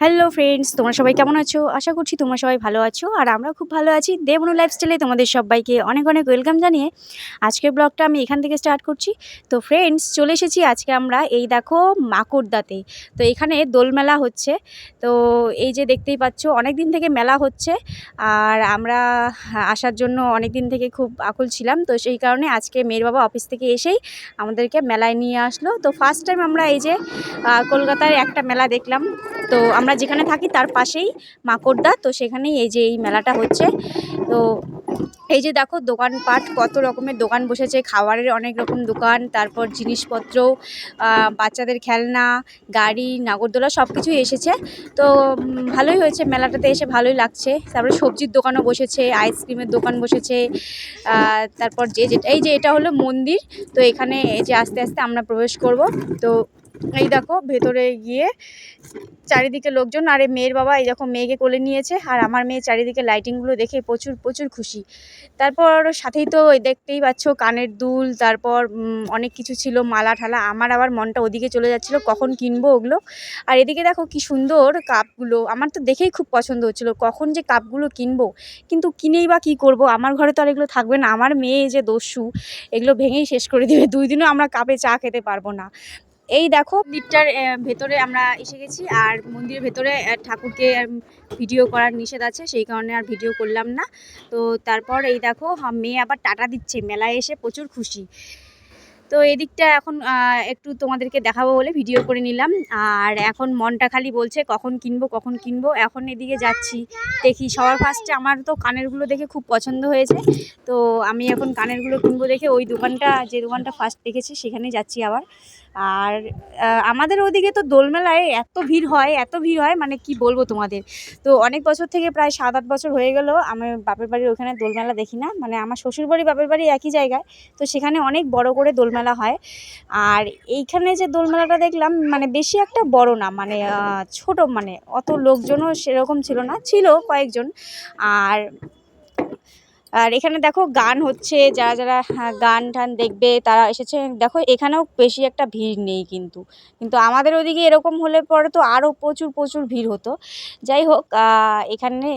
Hello friends তোমরা সবাই কেমন আছো? আশা করছি তোমরা সবাই ভালো আছো, আর আমরা খুব ভালো আছি। দেবনু লাইফস্টাইলে তোমাদের সবাইকে অনেক অনেক ওয়েলকাম জানিয়ে আজকের ব্লগটা আমি এখান থেকে স্টার্ট করছি। তো ফ্রেন্ডস চলে এসেছি আজকে আমরা এই দেখো মাকড়দাতে। তো এখানে দোলমেলা হচ্ছে। তো এই যে দেখতেই পাচ্ছ অনেক দিন থেকে মেলা হচ্ছে, আর আমরা আসার জন্য অনেক দিন থেকে খুব আকুল ছিলাম। তো সেই কারণে আজকে মেয়ের বাবা অফিস থেকে এসেই আমাদেরকে মেলায় নিয়ে আসলো। তো ফার্স্ট টাইম আমরা এই যে কলকাতার একটা মেলা দেখলাম। তো আমরা যেখানে থাকি তার পাশেই মাকড়দা, তো সেখানেই এই যে এই মেলাটা হচ্ছে। তো এই যে দেখো দোকানপাট, কত রকমের দোকান বসেছে, খাবারের অনেক রকম দোকান, তারপর জিনিসপত্র বাচ্চাদের খেলনা, গাড়ি, নাগরদোলা সব কিছুই এসেছে। তো ভালোই হয়েছে মেলাটাতে এসে, ভালোই লাগছে। তারপরে সবজির দোকানও বসেছে, আইসক্রিমের দোকান বসেছে তারপর যে যেটা, এই যে এটা হলো মন্দির, তো এখানে এই যে আস্তে আস্তে আমরা প্রবেশ করব। তো এই দেখো, ভেতরে গিয়ে চারিদিকে লোকজন, আর এই মেয়ের বাবা এই দেখো মেয়েকে কোলে নিয়েছে, আর আমার মেয়ে চারিদিকে লাইটিংগুলো দেখে প্রচুর প্রচুর খুশি। তারপর সাথেই তো দেখতেই পাচ্ছ কানের দুল, তারপর অনেক কিছু ছিল, মালা ঠালা। আমার আবার মনটা ওদিকে চলে যাচ্ছিল, কখন কিনবো ওগুলো? আর এদিকে দেখো কি সুন্দর কাপগুলো। আমার তো দেখেই খুব পছন্দ হচ্ছিল, কখন যে কাপগুলো কিনবো? কিন্তু কিনেই বা কী করব? আমার ঘরে তো আর এগুলো থাকবে না। আমার মেয়ে যে দস্যু, এগুলো ভেঙেই শেষ করে দেবে। দুই দিনও আমরা কাপে চা খেতে পারব না। এই দেখো। মন্দিরটার ভেতরে আমরা এসে গেছি আর মন্দিরের ভেতরে ঠাকুরকে ভিডিও করার নিষেধ আছে, সেই কারণে আর ভিডিও করলাম না। তো তারপর এই দেখো মেয়ে আবার টাটা দিচ্ছে, মেলায় এসে প্রচুর খুশি। তো এদিকটা এখন একটু তোমাদেরকে দেখাবো বলে ভিডিও করে নিলাম। আর এখন মনটা খালি বলছে, কখন কিনবো কখন কিনবো, এখন এদিকে যাচ্ছি। দেখি, সবার ফার্স্টে আমার তো কানেরগুলো দেখে খুব পছন্দ হয়েছে। তো আমি এখন কানেরগুলো কিনবো দেখে ওই দোকানটা, যে দোকানটা ফার্স্ট দেখেছি, সেখানে যাচ্ছি আবার। আর আমাদের ওদিকে তো দোলমেলায় এত ভিড় হয়, এত ভিড় হয় মানে কি বলব তোমাদের? তো অনেক বছর থেকে প্রায় সাত আট বছর হয়ে গেল, আমি বাপের বাড়ির ওখানে দোলমেলা দেখি না মানে আমার শ্বশুর বাড়ি বাপের বাড়ি একই জায়গায়, তো সেখানে অনেক বড় করে দোলমেলা হয়। আর এইখানে যে দোলমেলাটা দেখলাম মানে বেশি একটা বড় না মানে ছোট মানে অত লোকজনও সেরকম ছিল না, ছিল কয়েকজন। আর আর এখানে দেখো গান হচ্ছে, যারা যারা গান টান দেখবে তারা এসেছে। দেখো এখানেও বেশি একটা ভিড় নেই কিন্তু। কিন্তু আমাদের ওদিকে এরকম হলে পরে তো আরও প্রচুর প্রচুর ভিড় হতো। যাই হোক এখানে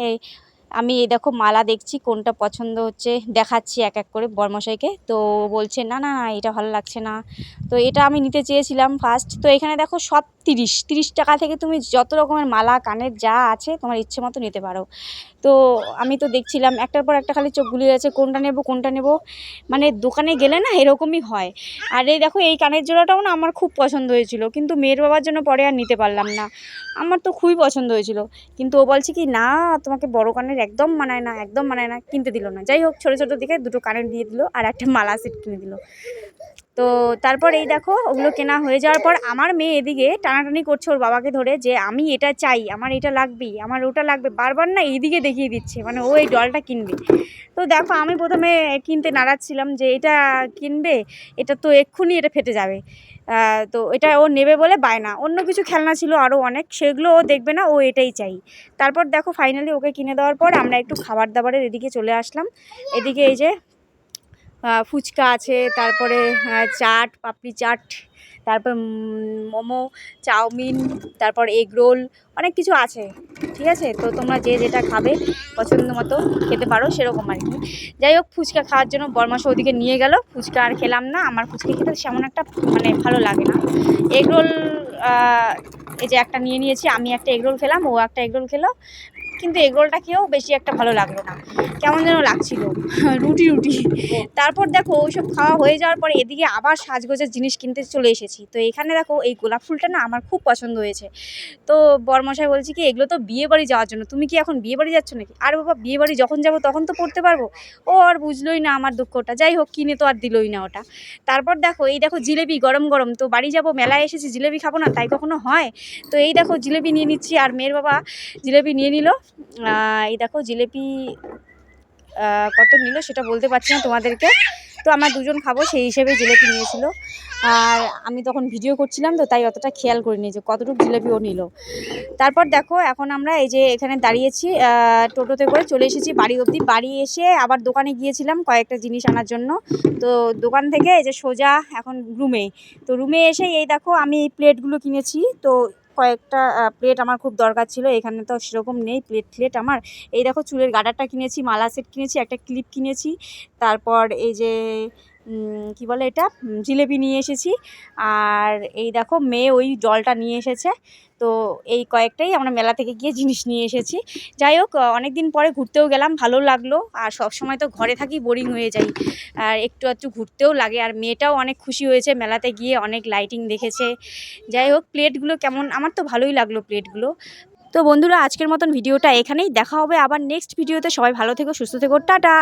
আমি এই দেখো মালা দেখছি, কোনটা পছন্দ হচ্ছে দেখাচ্ছি এক এক করে বর্মশাইকে। তো বলছে, না না না, এটা ভালো লাগছে না। তো এটা আমি নিতে চেয়েছিলাম ফার্স্ট তো এখানে দেখো সব তিরিশ তিরিশ টাকা থেকে তুমি যত রকমের মালা, কানের যা আছে তোমার ইচ্ছে মতো নিতে পারো। তো আমি তো দেখছিলাম, একটার পর একটা খালি চোখ গুলিয়ে যাচ্ছে, কোনটা নেব কোনটা নেব। মানে দোকানে গেলে না এরকমই হয়। আর এই দেখো, এই কানের জোড়াটাও না আমার খুব পছন্দ হয়েছিল, কিন্তু মেয়ের বাবার জন্য পরে আর নিতে পারলাম না। আমার তো খুবই পছন্দ হয়েছিল, কিন্তু ও বলছে কি, না, তোমাকে বড় কানের একদম মানায় না, একদম মানায় না, কিনতে দিল না। যাই হোক, ছোটো ছোটো দিকে দুটো কানের দিয়ে দিল, আর একটা মালা সেট কিনে দিল। তো তারপর এই দেখো, ওগুলো কেনা হয়ে যাওয়ার পর আমার মেয়ে এদিকে টানাটানি করছে ওর বাবাকে ধরে যে আমি এটা চাই, আমার এটা লাগবেই আমার ওটা লাগবে, বারবার না এইদিকে দেখিয়ে দিচ্ছে মানে ও এই ডলটা কিনবে। তো দেখো, আমি প্রথমে কিনতে নাড়াচ্ছিলাম যে এটা কিনবে, এটা তো এক্ষুনি এটা ফেটে যাবে। তো এটা ও নেবে বলে বায়না অন্য কিছু খেলনা ছিল আরও অনেক, সেগুলো ও দেখবে না, ও এটাই চাই। তারপর দেখো ফাইনালি ওকে কিনে দেওয়ার পর আমরা একটু খাবার দাবারের এদিকে চলে আসলাম। এদিকে এই যে ফুচকা আছে, তারপরে চাট, পাপড়ি চাট, তারপর মোমো, চাউমিন, তারপর এগ রোল, অনেক কিছু আছে, ঠিক আছে? তো তোমরা যে যেটা খাবে, পছন্দ মতো খেতে পারো, সেরকম আর কি। যাই হোক, ফুচকা খাওয়ার জন্য বরমাস ওদিকে নিয়ে গেল। ফুচকা আর খেলাম না, আমার ফুচকা খেতে সেমন একটা মানে ভালো লাগে না। এগ রোল এই যে একটা নিয়ে নিয়েছি, আমি একটা এগ রোল খেলাম, ও একটা এগ রোল খেলো। কিন্তু এগ রোলটা খেয়েও বেশি একটা ভালো লাগল না। কেমন যেন লাগছিল। রুটি রুটি। তারপর দেখো ওইসব খাওয়া হয়ে যাওয়ার পরে এদিকে আবার সাজগোজের জিনিস কিনতে চলে এসেছি। তো এখানে দেখো এই গোলাপ ফুলটা না আমার খুব পছন্দ হয়েছে। তো বরমশাই বলছি কি এগুলো তো বিয়ে বাড়ি যাওয়ার জন্য। তুমি কি এখন বিয়ে বাড়ি যাচ্ছ নাকি? আর বাবা বিয়ে বাড়ি যখন যাব তখন তো পড়তে পারব। ও আর বুঝলোই না আমার দুঃখটা। যাই হোক কিনে তো আর দিলই না ওটা। তারপর দেখো এই দেখো জিলেবি গরম গরম। তো বাড়ি যাব মেলায় এসেছি জিলেবি খাব না তাই কখনো হয়? তো এই দেখো জিলেবি নিয়ে নিচ্ছি আর মেয়ের বাবা জিলেবি নিয়ে নিল। এই দেখো জিলেপি কত নিল সেটা বলতে পারছি না তোমাদেরকে। তো আমরা দুজন খাব, সেই হিসেবে জিলেপি নিয়েছিল। আর আমি তখন ভিডিও করছিলাম তো, তাই অতটা খেয়াল করিনি যে কতটুকু জিলেপি ও নিল। তারপর দেখো, এখন আমরা এই যে এখানে দাঁড়িয়েছি টোটোতে করে চলে এসেছি বাড়ি অবধি। বাড়ি এসে আবার দোকানে গিয়েছিলাম কয়েকটা জিনিস আনার জন্য। তো দোকান থেকে এই যে সোজা এখন রুমে তো রুমে এসে এই দেখো আমি এই প্লেটগুলো কিনেছি। তো কয়েকটা প্লেট আমার খুব দরকার ছিল, এখানে তো সেরকম নেই প্লেট ফ্লেট আমার। এই দেখো চুলের গার্ডারটা কিনেছি, মালা সেট কিনেছি, একটা ক্লিপ কিনেছি, তারপর এই যে কি বলে এটা? জিলেপি নিয়ে এসেছি। আর এই দেখো, মেয়ে ওই জলটা নিয়ে এসেছে। তো এই কয়েকটাই আমরা মেলা থেকে গিয়ে জিনিস নিয়ে এসেছি। যাই হোক অনেক দিন পরে ঘুরতেও গেলাম, ভালো লাগল। আর সব সময় তো ঘরে থাকি বোরিং হয়ে যাই। আর একটু একটু ঘুরতেও লাগে। আর মেয়েটাও অনেক খুশি হয়েছে মেলাতে গিয়ে, অনেক লাইটিং দেখেছে। যাই হোক প্লেটগুলো কেমন? আমার তো ভালোই লাগল প্লেটগুলো তো বন্ধুরা, আজকের মতন ভিডিওটা এখানেই। দেখা হবে আবার নেক্সট ভিডিওতে সবাই ভালো থেকো, সুস্থ থেকো। টাটা!